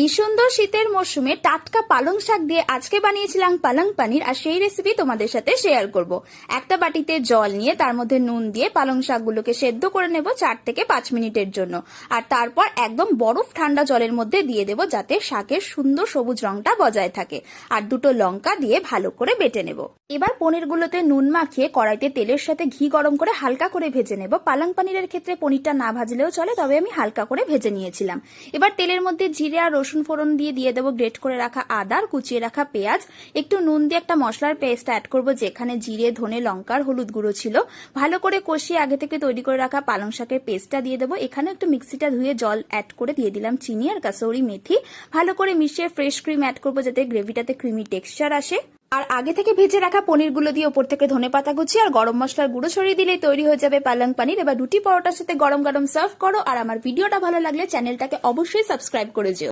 এই সুন্দর শীতের মরশুমে টাটকা পালং শাক দিয়ে আজকে বানিয়েছিলাম পালং পানির আর সেই রেসিপি তোমাদের সাথে শেয়ার করব। একটা বাটিতে জল নিয়ে তার মধ্যে নুন দিয়ে পালং শাকগুলোকে সেদ্ধ করে নেব চার থেকে পাঁচ মিনিটের জন্য। আর তারপর একদম বরফ ঠান্ডা জলের মধ্যে দিয়ে দেব যাতে শাকের সুন্দর সবুজ রংটা বজায় থাকে। আর দুটো লঙ্কা দিয়ে ভালো করে বেটে নেব। এবার পনিরগুলোতে নুন মাখিয়ে কড়াইতে তেলের সাথে ঘি গরম করে হালকা করে ভেজে নেব। পালং পানিরের ক্ষেত্রে পনিরটা না ভাজলেও চলে, তবে আমি হালকা করে ভেজে নিয়েছিলাম। এবার তেলের মধ্যে জিরে আর রসুন ফোড়ন দিয়ে দিয়ে দেবো, গ্রেট করে রাখা আদা আর কুচিয়ে রাখা পেঁয়াজ। একটু নুন দিয়ে একটা মশলার পেস্ট অ্যাড করব, যেখানে জিরে, ধনে লঙ্কার হলুদ গুঁড়ো ছিল। ভালো করে কষিয়ে আগে থেকে তৈরি করে রাখা পালং শাকের পেস্টটা দিয়ে দেবো। এখানে একটু মিক্সিটা ধুয়ে জল অ্যাড করে দিয়ে দিলাম চিনি আর কাসৌরি মেথি। ভালো করে মিশিয়ে ফ্রেশ ক্রিম অ্যাড করব, যাতে গ্রেভিটাতে ক্রিমি টেক্সচার আসে। আর আগে থেকে ভেজে রাখা পনিরগুলো দিয়ে ওপর থেকে ধনে পাতা গুছিয়ে আর গরম মশলার গুঁড়ো ছড়িয়ে দিলেই তৈরি হয়ে যাবে পালং পানির। এবার রুটি পরোটার সাথে গরম গরম সার্ভ করো। আর আমার ভিডিওটা ভালো লাগলে চ্যানেলটাকে অবশ্যই সাবস্ক্রাইব করে যেও।